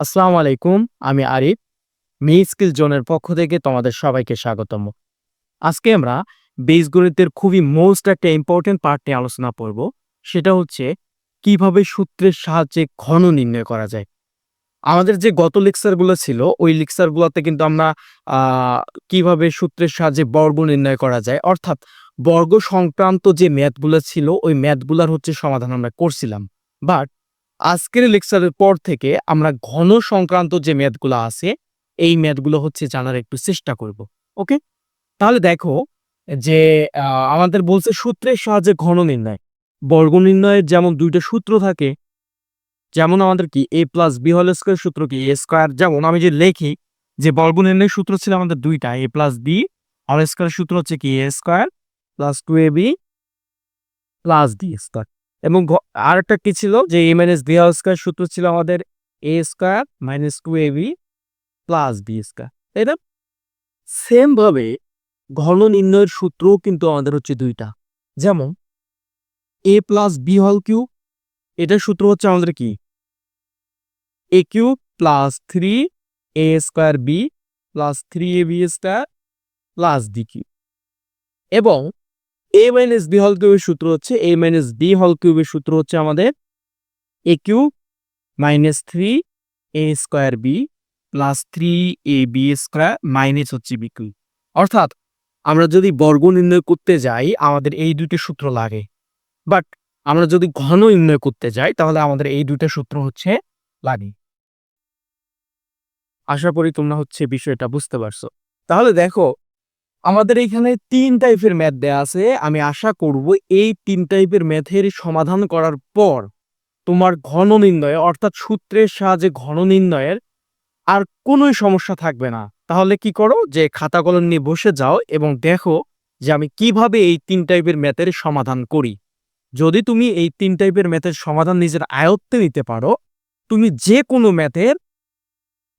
আসসালামু আলাইকুম, আমি আরিফ মি স্কিল জোনের পক্ষ থেকে তোমাদের সবাইকে স্বাগতম। আজকে আমরা বীজগণিতের খুবই মোস্ট একটা ইম্পর্টেন্ট পার্ট নিয়ে আলোচনা করব, সেটা হচ্ছে কীভাবে সূত্রের সাহায্যে ঘন নির্ণয় করা যায়। আমাদের যে গত লেকচারগুলো ছিল, ওই লেকচারগুলোতে কিন্তু আমরা কীভাবে সূত্রের সাহায্যে বর্গ নির্ণয় করা যায়, অর্থাৎ বর্গ সংক্রান্ত যে ম্যাথগুলো ছিল, ওই ম্যাথগুলোর হচ্ছে সমাধান আমরা করছিলাম। বাট আজকের লেকচারের পর থেকে আমরা ঘন সংক্রান্ত যে ম্যাথগুলো আছে, এই ম্যাথগুলো হচ্ছে জানার একটু চেষ্টা করব, ওকে? তাহলে দেখো যে আমাদের বলছে সূত্রের সাহায্যে ঘন নির্ণয়। বর্গ নির্ণয়ের যেমন দুইটা সূত্র থাকে, যেমন আমাদের কি A plus B whole square সূত্র কি এ স্কোয়ার যেমন আমি যে লেখি যে বর্গ নির্ণয়ের সূত্র ছিল আমাদের দুইটা A plus B whole square সূত্র হচ্ছে কি A square plus two A B plus D square এবং আর একটা কি ছিল? যে A minus B whole square সূত্র ছিল আমাদের A square minus two A B plus B square তাই না? সেম ভাবে ঘন নির্ণয়ের সূত্রও কিন্তু আমাদের হচ্ছে দুইটা। যেমন A plus B whole cube এটার সূত্র হচ্ছে আমাদের কি? A cube plus three A square B plus three A B square plus D cube এবং এ মাইনাস বি হল কিউবের সূত্র হচ্ছে এ মাইনাস বি হল কিউবের সূত্র হচ্ছে আমাদের A cube minus three A square B plus three A B square minus হচ্ছে বি কিউ অর্থাৎ আমরা যদি বর্গ নির্ণয় করতে যাই, আমাদের এই দুটি সূত্র লাগে। বাট আমরা যদি ঘন নির্ণয় করতে যাই, তাহলে আমাদের এই দুইটা সূত্র হচ্ছে লাগে। আশা করি তোমরা হচ্ছে বিষয়টা বুঝতে পারছ। তাহলে দেখো আমাদের এখানে তিন টাইপের ম্যাথ দেয়া আছে। আমি আশা করব এই তিন টাইপের ম্যাথের সমাধান করার পর তোমার ঘন নির্ণয় অর্থাৎ সূত্রের সাহায্যে ঘন নির্ণয়ের আর কোনোই সমস্যা থাকবে না। তাহলে কি করো যে খাতা কলম নিয়ে বসে যাও এবং দেখো যে আমি কীভাবে এই তিন টাইপের ম্যাথের সমাধান করি। যদি তুমি এই তিন টাইপের ম্যাথের সমাধান নিজের আয়ত্তে নিতে পারো, তুমি যে কোনো ম্যাথের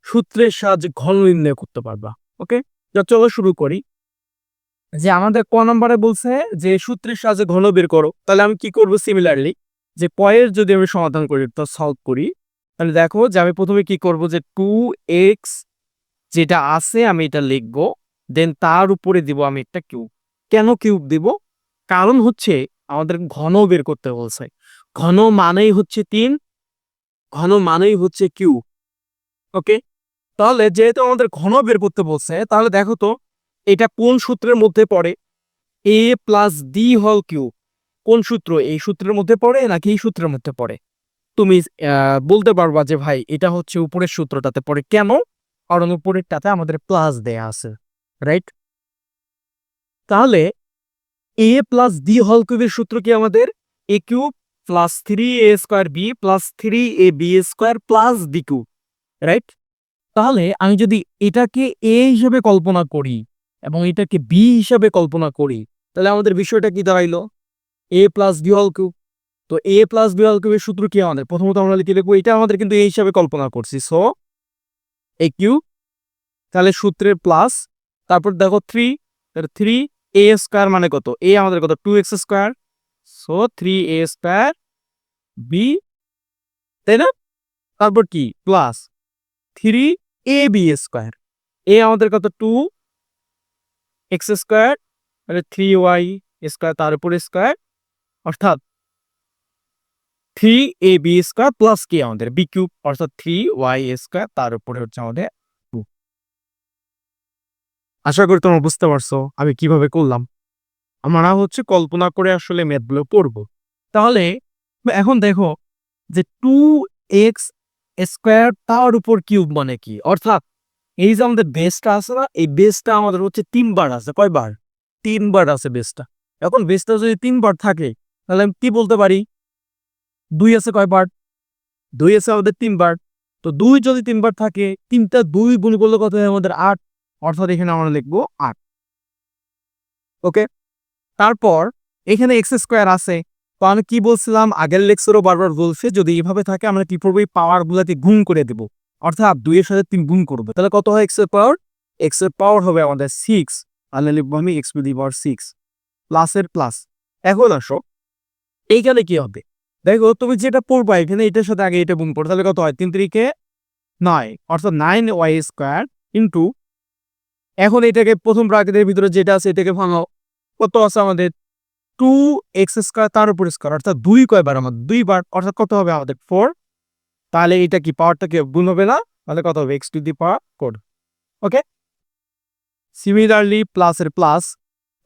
সূত্রের সাহায্যে ঘন নির্ণয় করতে পারবা। ওকে চলো শুরু করি। যে আমাদের ক নম্বরে বলছে যে, সূত্রের সাহায্যে ঘন বের করো। তাহলে আমি কি করব সিমিলারলি যে কয়ের যদি আমি সমাধান করি তো সলভ করি, তাহলে দেখো যে আমি প্রথমে কি করব যে টু এক্স যেটা আছে আমি এটা লিখব দেন তার উপরে দিব আমি একটা কিউব কেন কিউব দিব? কারণ হচ্ছে আমাদের ঘন বের করতে বলছে। ঘন মানেই হচ্ছে তিন, ঘন মানেই হচ্ছে কিউব ওকে তাহলে যেহেতু আমাদের ঘন বের করতে বলছে, তাহলে দেখো তো এটা কোন সূত্রের মধ্যে পড়ে? A plus D whole cube কোন সূত্র? এই সূত্রের মধ্যে পড়ে নাকি এই সূত্রের মধ্যে পড়ে? তুমি বলতে পারবা যে ভাই, এটা হচ্ছে উপরের সূত্রটাতে পড়ে কেন? কারণ উপরেরটাতে আমাদের প্লাস দেয়া আছে রাইট তাহলে এ প্লাস ডি হল কিউবের সূত্র কি আমাদের? A cube plus three A square B plus three A B square plus D cube right তাহলে আমি যদি এটাকে এ হিসেবে কল্পনা করি এবং এটাকে বি হিসাবে কল্পনা করি, তাহলে আমাদের বিষয়টা কি দাঁড়াইলো? A plus B whole cube তো এ প্লাস বি হল কিউবের সূত্র কি আমাদের? প্রথমত আমরা লিখে লিখব এটা আমাদের কিন্তু এই হিসাবে কল্পনা করছি। সো এ কিউ তাহলে সূত্রের প্লাস তারপর দেখো থ্রি থ্রি এ স্কোয়ার মানে কত? এ আমাদের কত? Two X square so three A square B তাই না? তারপর কি? Plus three A B square A আমাদের কত? টু এক্স স্কোয়ার মানে থ্রি ওয়াই স্কোয়ার তার উপর স্কোয়ার অর্থাৎ three A B square plus কে আমাদের বি কিউব অর্থাৎ থ্রি ওয়াই স্কোয়ার তার উপরে হচ্ছে আমাদের টু আশা করি তোমরা বুঝতে পারছ আমি কীভাবে করলাম। আমরা হচ্ছে কল্পনা করে আসলে ম্যাথগুলো পড়ব। তাহলে এখন দেখো যে টু এক্স স্কোয়ার তার উপর কিউব মানে কি? অর্থাৎ এই যে আমাদের বেসটা আছে না, এই বেসটা আমাদের হচ্ছে তিনবার আছে, কয়বার? তিনবার আছে বেসটা এখন বেসটা যদি তিনবার থাকে, তাহলে আমি কি বলতে পারি? দুই আছে কয়বার? দুই আছে আমাদের তিনবার। তো দুই যদি তিনবার থাকে, তিনটা দুই গুণ করলে কত আমাদের আট? অর্থাৎ এখানে আমরা লিখব আট। ওকে তারপর এখানে এক্স স্কোয়ার আছে। তো আমি কি বলছিলাম? আগের লেক্সরও বারবার বলছে, যদি এইভাবে থাকে, আমরা কি করব? এই পাওয়ার গুলাতে গুণ করে দেবো। অর্থাৎ দুইয়ের সাথে তিন গুণ করবে। তাহলে কত হয় এক্সের পাওয়ার এক্সের পাওয়ার হবে আমাদের সিক্স তাহলে লিখব আমি X to the power six প্লাসের প্লাস এখন আসো, এইখানে কি হবে? দেখো, তুমি যেটা পড়বা এখানে, এটার সাথে আগে এটা গুণ করো। তাহলে কত হয়? তিন তিরিকে নয়। অর্থাৎ নাইন ওয়াই স্কোয়ার ইন্টু এখন এটাকে প্রথম ব্রাকেটের ভিতরে যেটা আছে, এটাকে ভাঙাও কত আছে আমাদের? টু এক্স স্কোয়ার তার উপর স্কোয়ার অর্থাৎ দুই কয়বার আমাদের? দুইবার। অর্থাৎ কত হবে আমাদের? ফোর তাহলে এটা কি? পাওয়ারটাকে গুণ হবে না? তাহলে কত হবে? X to the power four okay similarly প্লাসের প্লাস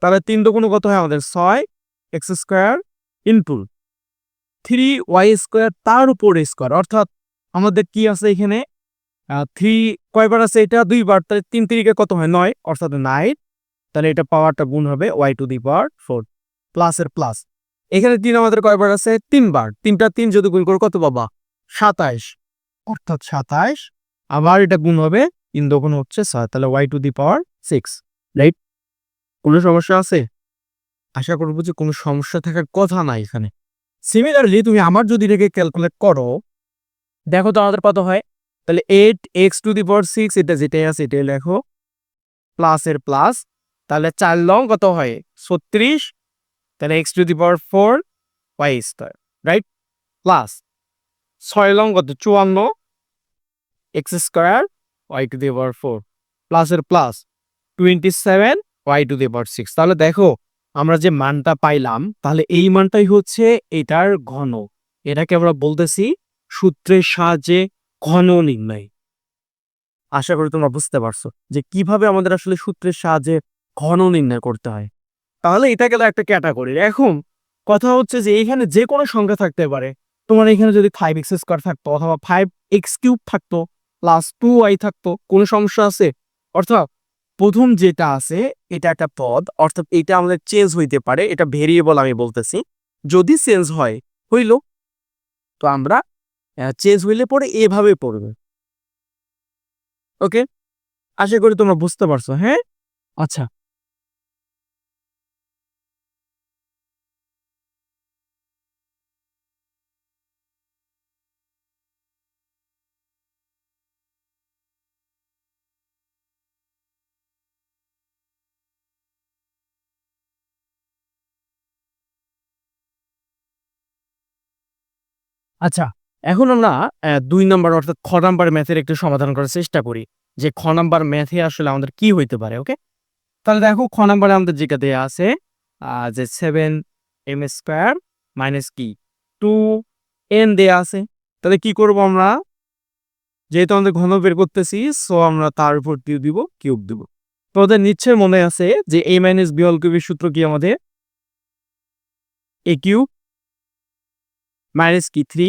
তাহলে তিন দুগুণ কত হয় আমাদের? ছয় X square into three Y square তার উপর স্কোয়ার অর্থাৎ আমাদের কি আছে এখানে? থ্রি কয়বার আছে এটা? দুইবার, তাহলে তিন তিরিকে কত হয়? নয়, অর্থাৎ নাইন তাহলে এটা পাওয়ারটা গুণ হবে Y to the power four প্লাসের প্লাস এখানে তিন আমাদের কয়বার আছে? তিনবার। তিনটা তিন যদি গুণ করে, কত পাবা? সাতাইশ। অর্থাৎ সাতাইশ, আবার এটা গুণ হবে তিন দগুণ হচ্ছে ছয়, তাহলে Y to the power six right কোনো সমস্যা আছে? আশা করব যে কোনো সমস্যা থাকার কথা নাই এখানে। সিমিলারলি তুমি আমার যদি এটাকে ক্যালকুলেট করো, দেখো তো আমাদের কত হয়? তাহলে eight X to the power six এটা যেটাই আছে এটাই লেখো। প্লাসের প্লাস তাহলে চার লং কত হয়? ছত্রিশ, তাহলে X to the power four Y square right plus ছয় লং কত চুয়ান্ন X square Y to the power four প্লাসের plus twenty seven Y to the power six তাহলে দেখো, আমরা যে মানটা পাইলাম, তাহলে এই মানটাই হচ্ছে এটার ঘন। এটাকে আমরা বলতেছি সূত্রের সাহায্যে ঘন নির্ণয়। আশা করি তোমরা বুঝতে পারছ যে কীভাবে আমাদের আসলে সূত্রের সাহায্যে ঘন নির্ণয় করতে হয়। তাহলে এটা গেল একটা ক্যাটাগরি। এখন কথা হচ্ছে যে এখানে যে কোনো সংখ্যা থাকতে পারে। তোমার এখানে যদি ফাইভ এক্স স্কোয়ার থাকতো অথবা ফাইভ এক্স কিউব থাকতো প্লাস টু ওয়াই থাকতো, কোনো সমস্যা আছে? অর্থাৎ প্রথম যেটা আছে, এটা একটা পদ, অর্থাৎ এটা আমাদের চেঞ্জ হইতে পারে, এটা ভেরিয়েবল আমি বলতেছি। যদি চেঞ্জ হয়, হইল, তো আমরা চেঞ্জ হইলে পরে এভাবে পড়বে। ওকে আশা করি তোমরা বুঝতে পারছ হ্যাঁ? আচ্ছা। আচ্ছা এখন আমরা দুই নম্বর অর্থাৎ খ নাম্বার ম্যাথের একটু সমাধান করার চেষ্টা করি। যে খ নাম্বার ম্যাথে আসলে আমাদের কি হইতে পারে ওকে তাহলে দেখো, খ নাম্বারে আমাদের যেটা দেওয়া আছে যে সেভেন এম স্কোয়ার মাইনাস কি? টু এন দেয়া আছে। তাহলে কি করব আমরা? যেহেতু আমাদের ঘন বের করতেছি সো আমরা তার উপর দিয়ে দিব কিউব দিব। তোমাদের নিশ্চয় মনে আছে যে এ মাইনাস বি হল কিউবের সূত্র কি আমাদের? এ কিউব মাইনাস কি? Three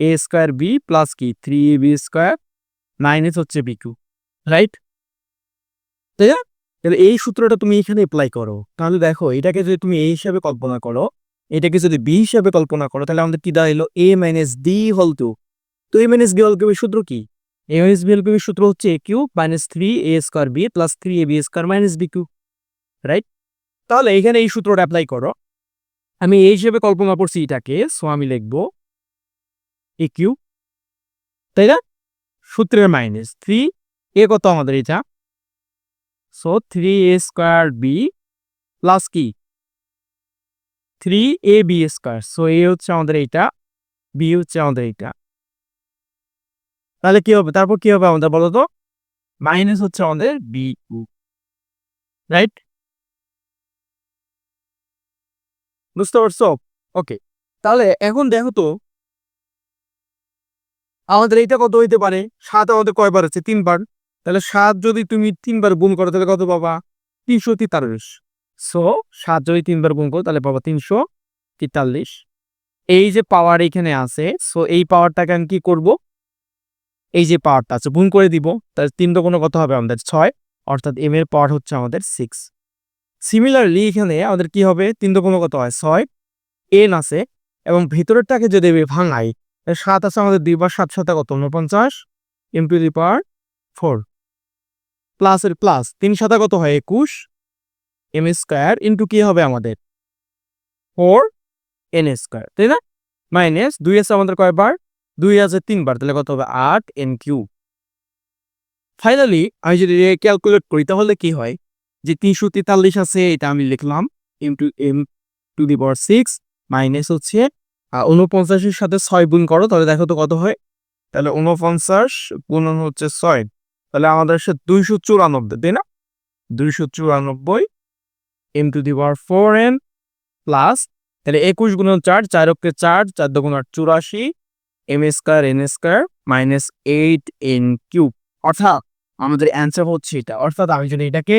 A square B plus কি? Three A B square minus হচ্ছে বি কিউ রাইট তাই তাহলে এই সূত্রটা তুমি এখানে অ্যাপ্লাই করো। তাহলে দেখো, এটাকে যদি তুমি এ হিসাবে কল্পনা করো, এটাকে যদি বি হিসাবে কল্পনা করো, তাহলে আমাদের কি দাঁড়াইলো A minus D whole two তো এ মাইনাস বি হল কিউবের সূত্র কি? এ মাইনাস বি হল কিউবের সূত্র হচ্ছে A cube minus three A square B plus three A B square minus B cube right তাহলে এখানে এই সূত্রটা অ্যাপ্লাই করো। আমি এই হিসেবে কল্পনা করছি এটাকে সো আমি লিখব এ কিউ তাই না? সূত্রের মাইনাস থ্রি এ কত আমাদের এটা? So three A square B plus কি? Three A B square so A হচ্ছে আমাদের এইটা বি হচ্ছে আমাদের এইটা। তাহলে কি হবে? তারপর কি হবে আমাদের বলো তো মাইনাস হচ্ছে আমাদের বি রাইট বুঝতে পারছ? ওকে তাহলে এখন দেখো তো, আমাদের এইটা কত হইতে পারে? সাত আমাদের কয়বার আছে? তিনবার। তাহলে সাত যদি তুমি তিনবার গুণ করো, তাহলে কত পাবা? তিনশো তেতাল্লিশ। সো সাত যদি তিনবার গুণ করো, তাহলে পাবা তিনশো তেতাল্লিশ। এই যে পাওয়ার এখানে আছে সো এই পাওয়ারটাকে আমি কি করব? এই যে পাওয়ারটা আছে, গুণ করে দিব। তাহলে তিন কোনো কত হবে আমাদের? ছয়। অর্থাৎ এম এর পাওয়ার হচ্ছে আমাদের সিক্স সিমিলারলি এখানে আমাদের কি হবে? তিন কোনো কত হয়। ছয় এন আছে এবং ভিতরেরটাকে যদি ভাঙাই সাত আছে আমাদের দুই বার সাত সাথে কত? উনপঞ্চাশ M to the power four প্লাসের প্লাস তিন সাথে কত হয়? একুশ। এম স্কোয়ার ইন্টু কি হবে আমাদের? ফোর এন স্কোয়ার তাই না? মাইনাস দুই আছে আমাদের কয়বার? দুই আছে তিনবার, তাহলে কত হবে? আট এন কিউ ফাইনালি আমি যদি ক্যালকুলেট করি, তাহলে কি হয়? যে তিনশো তেতাল্লিশ আছে, এটা আমি লিখলাম M to M to the power six minus হচ্ছে উনপঞ্চাশের সাথে ছয় গুণ করো, তাহলে দেখো তো কত হয়? তাহলে উনপঞ্চাশ গুণন হচ্ছে ছয়, তাহলে আমাদের সে দুইশো চুরানব্বই, তাই না? দুইশো চুরানব্বই M to the power four N plus তাহলে একুশ গুণন চার চার অক্ষে চার চার দুগুণ আট চুরাশি M square N square minus eight N cube অর্থাৎ আমাদের অ্যান্সার হচ্ছে এটা। অর্থাৎ আমি যদি এটাকে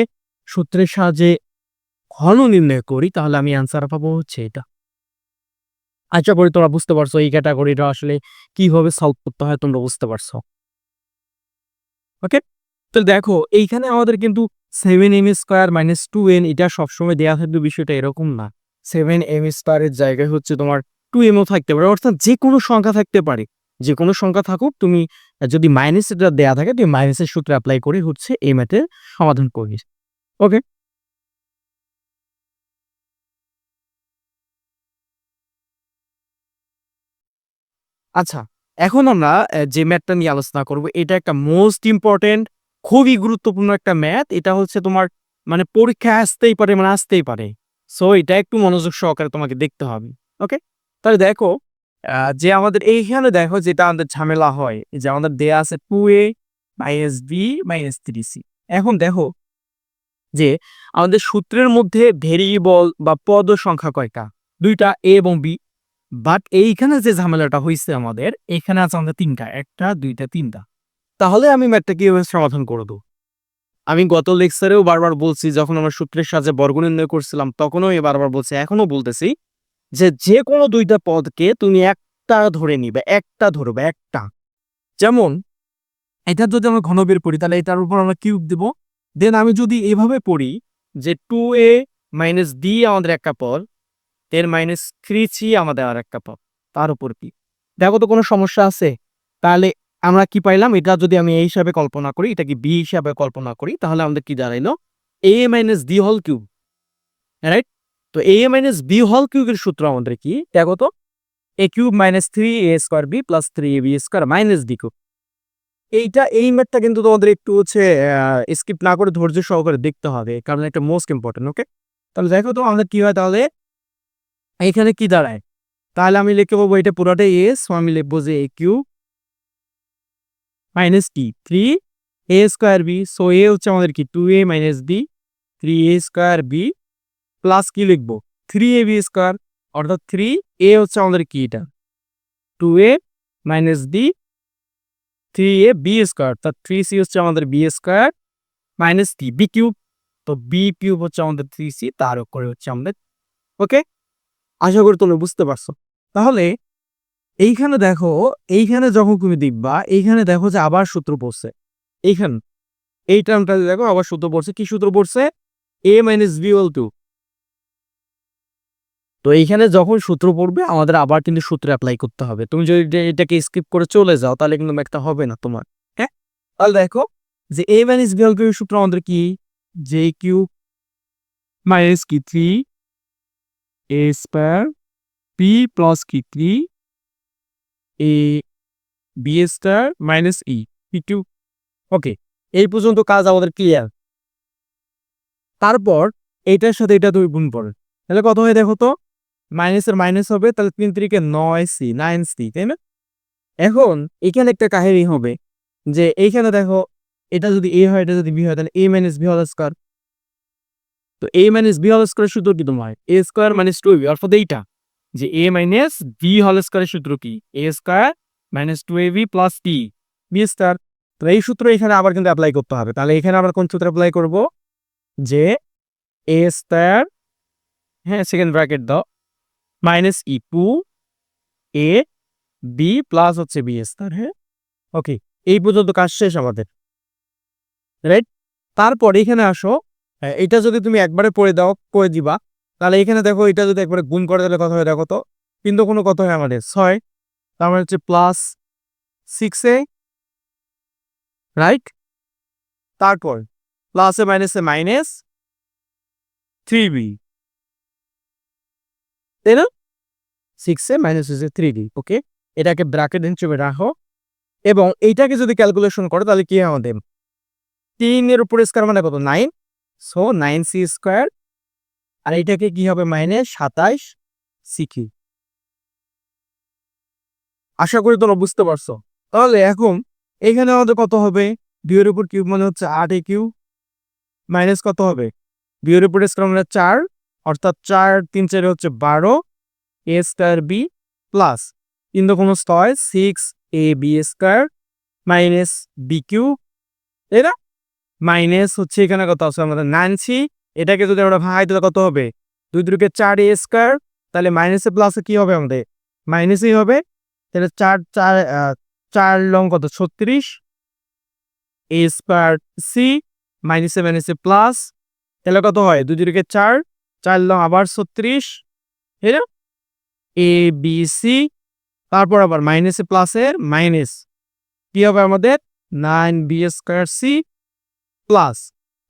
সূত্রের সাহায্যে ঘন নির্ণয় করি, তাহলে আমি অ্যান্সার পাবো হচ্ছে এটা। আশা করি তোমরা বুঝতে পারছ এই ক্যাটাগরিটা আসলে কীভাবে সলভ করতে হয়, তোমরা বুঝতে পারছ। ওকে তো দেখো, এইখানে আমাদের কিন্তু seven M square minus two N এটা সবসময় দেওয়া থাকবে বিষয়টা এরকম না। সেভেন এম স্কোয়ারের জায়গায় হচ্ছে তোমার টু এমও থাকতে পারে, অর্থাৎ যে কোনো সংখ্যা থাকতে পারে। যে কোনো সংখ্যা থাকুক, তুমি যদি মাইনাস এটা দেওয়া থাকে, তুমি মাইনাসের সূত্র অ্যাপ্লাই করে হচ্ছে এই ম্যাথের সমাধান করিস ওকে আচ্ছা এখন আমরা যে ম্যাথটা নিয়ে আলোচনা করব, এটা একটা মোস্ট ইম্পর্টেন্ট খুবই গুরুত্বপূর্ণ একটা ম্যাথ। এটা হচ্ছে তোমার মানে পরীক্ষায় আসতেই পারে মানে আসতেই পারে। সো এটা একটু মনোযোগ সহকারে তোমাকে দেখতে হবে ওকে তাহলে দেখো যে আমাদের এইখানে দেখো যেটা আমাদের ঝামেলা হয়, যে আমাদের দেয়া আছে two A minus B minus three C এখন দেখো যে আমাদের সূত্রের মধ্যে ভেরিয়েবল বা পদ সংখ্যা কয়টা? দুইটা এ এবং বি বাট এইখানে যে ঝামেলাটা হয়েছে আমাদের, এখানে আছে আমাদের তিনটা, একটা, দুইটা, তিনটা। তাহলে আমি ম্যাথটা কীভাবে সমাধান করে দেবো? আমি গত লেকচারেও বারবার বলছি, যখন আমরা সূত্রের সাহায্যে বর্গ নির্ণয় করছিলাম, তখনও বারবার বলছি এখনও বলতেছি যে যে কোনো দুইটা পদকে তুমি একটা ধরে নিবে, একটা ধরবে, একটা। যেমন, এটা যদি আমরা ঘন বের করি তাহলে এটার উপর আমরা কিউব দিব। দেন আমি যদি এভাবে পড়ি যে টু এ মাইনাস ডি আমাদের একটা পদ এর মাইনাস থ্রি সি আমাদের আর একটা পদ তার উপর কি? দেখো তো কোনো সমস্যা আছে? তাহলে আমরা কি পাইলাম? এটা যদি আমি এই হিসাবে কল্পনা করি, এটা কি বি হিসাবে কল্পনা করি, তাহলে আমাদের কি দাঁড়াইলো? A minus D whole cube right তো এ মাইনাস বি হল কিউবের সূত্র আমাদের কি? দেখো তো A cube minus three A square B plus three A B square minus D cube এইটা, এই ম্যাথটা কিন্তু তোমাদের একটু হচ্ছে স্কিপ না করে ধৈর্য সহকারে দেখতে হবে। কারণ এটা মোস্ট ইম্পর্টেন্ট ওকে তাহলে দেখো তো আমাদের কি হয় তাহলে? এখানে কি দাঁড়ায়? তাহলে আমি লিখে পাবো এটা পুরোটাই এস আমি লিখব যে এ কিউ মাইনাস কি three A square B so A হচ্ছে আমাদের কি? Two A minus B three A square B plus কি লিখব? থ্রি এ বি স্কোয়ার অর্থাৎ থ্রি এ হচ্ছে আমাদের কি এটা? Two A minus B three A B square অর্থাৎ থ্রি সি হচ্ছে আমাদের B square minus T B cube তো বি কিউব হচ্ছে আমাদের থ্রি সি তার উপরে হচ্ছে আমাদের ওকে আশা করি তোমরা বুঝতে পারছ। তাহলে এইখানে দেখো, এইখানে যখন তুমি দেখবা, এইখানে দেখো যে আবার সূত্র পড়ছে। এইখানে, এই টার্মটা দেখো, আবার সূত্র পড়ছে, কি সূত্র পড়ছে? A minus B whole two তো এইখানে যখন সূত্র পড়বে, আমাদের আবার কিন্তু সূত্র অ্যাপ্লাই করতে হবে। তুমি যদি এটাকে স্কিপ করে চলে যাও, তাহলে কিন্তু একটা হবে না তোমার হ্যাঁ? তাহলে দেখো যে এ মাইনাস ইস হল কিউবের সূত্র আমাদের কি? জে কিউ মাইনাস কি three A square P plus কি three A B square minus E P cube okay এই পর্যন্ত কাজ আমাদের ক্লিয়ার তারপর এইটার সাথে এটা তুমি গুণ পড়ে তাহলে কত হয় দেখো তো? মাইনাসের মাইনাস হবে, তাহলে তিন তিরিকে নয় সি নাইন সি, তাই না? এখন এখানে একটা কাহিনী হবে যে এইখানে দেখো, এটা যদি এ হয়, এটা যদি বি হয়, তাহলে A minus B whole square তো এ মাইনাস বি হল স্কোয়ারের সূত্র কি তোমার? A square minus two B অর্থাৎ এইটা। যে এ মাইনাস বি হল স্কোয়ারের সূত্র কি? A square minus two A B plus T B square তো এই সূত্র এখানে আবার কিন্তু অ্যাপ্লাই করতে হবে। তাহলে এখানে আবার কোন সূত্র অ্যাপ্লাই করব? যে এ স্কোয়ার হ্যাঁ সেকেন্ড ব্র্যাকেট দাও। Minus E two A B plus হচ্ছে বি স্কোয়ার হ্যাঁ? ওকে এই পর্যন্ত কাজ শেষ আমাদের। রাইট তারপর এখানে আসো এটা যদি তুমি একবারে পড়ে দাও করে দিবা, তাহলে এখানে দেখো, এটা যদি একবারে গুণ করে তাহলে কত হয় দেখো তো? কিন্তু কোনো কত হয় আমাদের? ছয়। তার মানে হচ্ছে প্লাস সিক্স এ রাইট তারপর প্লাসে মাইনাসে মাইনাস থ্রি বি তাই না? সিক্স এ মাইনাস হচ্ছে থ্রি ডি ওকে এটাকে ব্র্যাকেট হিসেবে রাখো এবং এইটাকে যদি ক্যালকুলেশন করো, তাহলে কি আমাদের তিনের উপর স্কোয়ার মানে কত? Nine so nine C square আর এটাকে কি হবে? মাইনাস সাতাইশ সি কি আশা করি তোমরা বুঝতে পারছ। তাহলে এখন এখানে আমাদের কত হবে? দুইয়ের উপর কিউব মানে হচ্ছে আট এ কিউব মাইনাস কত হবে? দুইয়ের উপর স্কোয়ার মানে চার অর্থাৎ চার তিন চারে হচ্ছে বারো এ স্কোয়ার বি প্লাস তিন দোকান ছয় six A B square minus B cube তাই মাইনাস হচ্ছে এখানে কত আছে? আমাদের নাইন সি এটাকে যদি আমরা ভাঙাই, তাহলে কত হবে? দুই দুটোকে চার এ স্কোয়ার তাহলে মাইনাসে প্লাসে কি হবে আমাদের? মাইনাসই হবে। তাহলে চার চার চার লং কত? ছত্রিশ। এ স্কোয়ার সি মাইনাসে মাইনাসে প্লাস তাহলে কত হয়? দুই দুটোকে চার চার লং, আবার ছত্রিশ তাই না এ বি সি তারপর আবার মাইনাসে প্লাসে মাইনাস কি হবে আমাদের? Nine B square C plus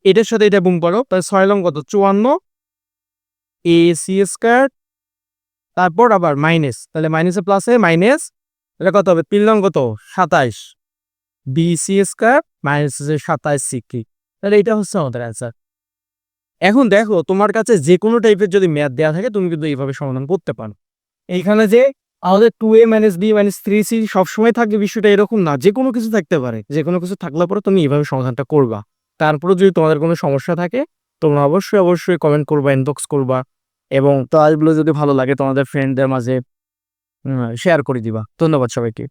এটার সাথে এটা বুম করো, তাহলে ছয় লং কত? চুয়ান্ন এ সি স্কোয়ার তারপর আবার মাইনাস তাহলে মাইনাসে প্লাসে মাইনাস এটা কত হবে? তিন লং কত? সাতাইশ বি সি স্কোয়ার মাইনাস সাতাইশ সি কি? তাহলে এটা হচ্ছে আমাদের অ্যান্সার এখন দেখো, তোমার কাছে যে কোনো টাইপের যদি ম্যাথ দেওয়া থাকে, তুমি কিন্তু এইভাবে সমাধান করতে পারো। এইখানে যে আমাদের two A minus B minus three C সবসময় থাকবে বিষয়টা এরকম না। যে কোনো কিছু থাকতে পারে। যে কোনো কিছু থাকলে পরে তুমি এইভাবে সমাধানটা করবা। তারপরে যদি তোমাদের কোনো সমস্যা থাকে, তোমরা অবশ্যই অবশ্যই কমেন্ট করবা ইনবক্স করবা এবং ক্লাসগুলো যদি ভালো লাগে, তোমাদের ফ্রেন্ডদের মাঝে শেয়ার করে দিবা। ধন্যবাদ সবাইকে।